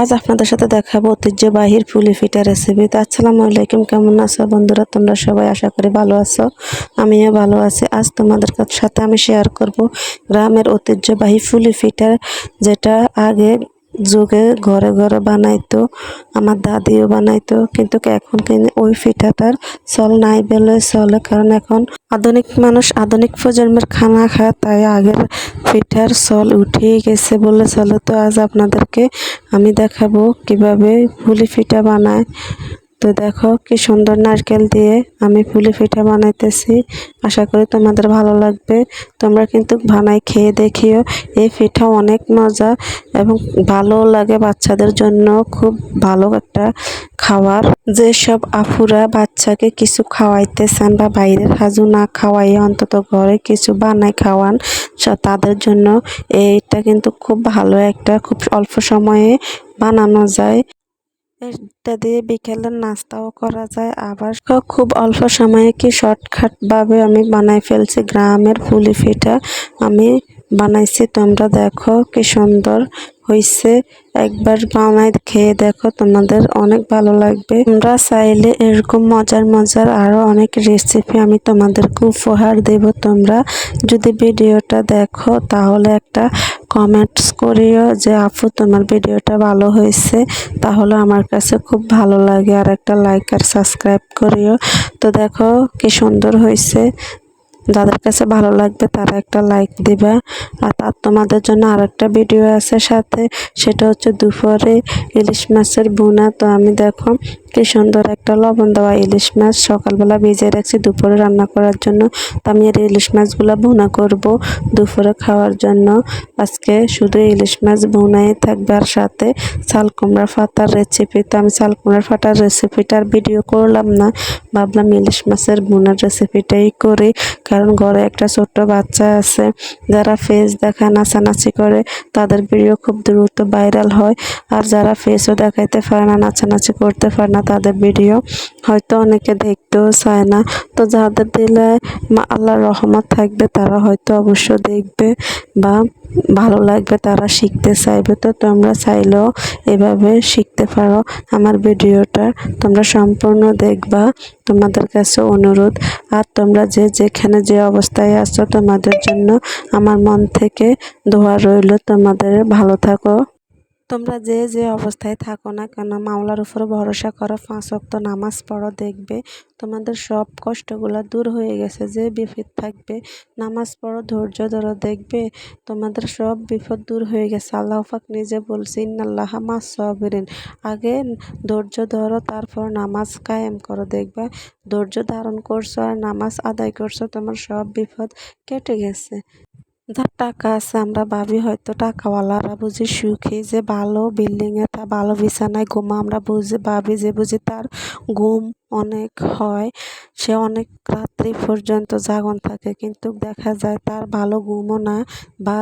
আজ আপনাদের সাথে দেখাবো ঐতিহ্যবাহীর পুলি পিঠা রেসিপি তো আসসালামু আলাইকুম, কেমন আছো বন্ধুরা? তোমরা সবাই আশা করি ভালো আছো, আমিও ভালো আছি। আজ তোমাদের সাথে আমি শেয়ার করব গ্রামের ঐতিহ্যবাহী পুলি পিঠা যেটা আগে যুগে ঘরে ঘরে বানাইতো, আমার দাদিও বানাইতো, কিন্তু এখন কিন্তু ওই পিঠাটার চল নাই বলে চলে, কারণ এখন আধুনিক মানুষ আধুনিক প্রজন্মের খানা খায়, তাই আগের ফিটার চল উঠেই গেছে বলে চলে। তো আজ আপনাদেরকে আমি দেখাবো কীভাবে পুলি পিঠা বানায়। তো দেখো কি সুন্দর নারকেল দিয়ে আমি পুলি পিঠা বানাইতেছি। আশা করি তোমাদের ভালো লাগবে। তোমরা কিন্তু বানাই খেয়ে দেখিও, এই পিঠা অনেক মজা এবং ভালো লাগে বাচ্চাদের জন্য। খুব ভালো একটা খাবার। যেসব আপুরা বাচ্চাকে কিছু খাওয়াইতে চান বা বাইরের হাজু না খাওয়াইয়ে অন্তত ঘরে কিছু বানাই খাওয়ান তাদের জন্য এইটা কিন্তু খুব ভালো একটা, খুব অল্প সময়ে বানানো যায়। এটা দিয়ে বিকেলের নাস্তাও করা যায়। আবার খুব অল্প সময়ে কি শর্টকাট ভাবে আমি বানাই ফেলছি। গ্রামের ফুলি পিঠা আমি বানাইছি। তোমরা দেখো কি সুন্দর হয়েছে একবার বানাই খেয়ে দেখো, তোমাদের অনেক ভালো লাগবে। তোমরা চাইলে এরকম মজার মজার আরও অনেক রেসিপি আমি তোমাদেরকে উপহার দেব। তোমরা যদি ভিডিওটা দেখো, তাহলে একটা কমেন্টস করিও যে, আপু, তোমার ভিডিওটা ভালো হয়েছে। তাহলে আমার কাছে খুব ভালো লাগে। আর একটা লাইক আর সাবস্ক্রাইব করিও। তো দেখো কি সুন্দর হয়েছে যাদের কাছে ভালো লাগবে তারা একটা লাইক দিবা। আর তার তোমাদের জন্য আরেকটা ভিডিও আছে সাথে, সেটা হচ্ছে দুপুরে ইলিশ মাছের বোনা তো আমি দেখো কি সুন্দর একটা লবণ দেওয়া ইলিশ মাছ। সকালবেলা ভিজিয়ে রাখছি, দুপুরে রান্না করার জন্য। তো আমি এর ইলিশ মাছগুলো ভুনা করব দুপুরে খাওয়ার জন্য। আজকে শুধু ইলিশ মাছ ভুনাই থাকবে আর সাথে চাল কুমড়া পাতার রেসিপি তো আমি চাল কুমড়া পাতার রেসিপিটার ভিডিও করলাম না, ভাবলাম ইলিশ মাছের ভুনার রেসিপিটাই করি। কারণ ঘরে একটা ছোট্ট বাচ্চা আছে, যারা ফেস দেখা নাচানাচি করে, তাদের ভিডিও খুব দ্রুত ভাইরাল হয়। আর যারা ফেসও দেখাইতে পারে না, নাচানাচি করতে পারে না, তাদের ভিডিও হয়তো অনেকে দেখতেও চায় না। তো যাদের দিলে আল্লাহর রহমত থাকবে, তারা হয়তো অবশ্য দেখবে বা ভালো লাগবে, তারা শিখতে চাইবে। তো তোমরা চাইলেও এভাবে শিখতে পারো। আমার ভিডিওটা তোমরা সম্পূর্ণ দেখবা। তোমাদের কাছে অনুরোধ, আর তোমরা যে যেখানে যে অবস্থায় আছো, তোমাদের জন্য আমার মন থেকে দোয়া রইল। তোমাদের ভালো থাকো। তোমরা যে যে অবস্থায় থাকো না কেন, মাওলার উপর ভরসা করো, পাঁচ ওয়াক্ত নামাজ পড়ো, দেখবে তোমাদের সব কষ্টগুলো দূর হয়ে গেছে, যে বিপদ থাকবে, নামাজ পড়ো, ধৈর্য ধরো, দেখবে তোমাদের সব বিপদ দূর হয়ে গেছে। আল্লাহ পাক নিজে বলছে, ইন্নাল্লাহ মাস সবিরিন। আগে ধৈর্য ধরো, তারপর নামাজ কায়েম করো, দেখবে ধৈর্য ধারণ করছ আর নামাজ আদায় করছ, তোমার সব বিপদ কেটে গেছে। যার টাকা আছে, আমরা ভাবি হয়তো টাকাওয়ালারা বুঝি সুখী যে ভালো বিল্ডিংয়ে তা ভালো বিছানায় ঘুমা। আমরা বুঝি, ভাবি যে বুঝি তার ঘুম অনেক হয়, সে অনেক রাত্রি পর্যন্ত জাগন থাকে, কিন্তু দেখা যায় তার ভালো ঘুমও না বা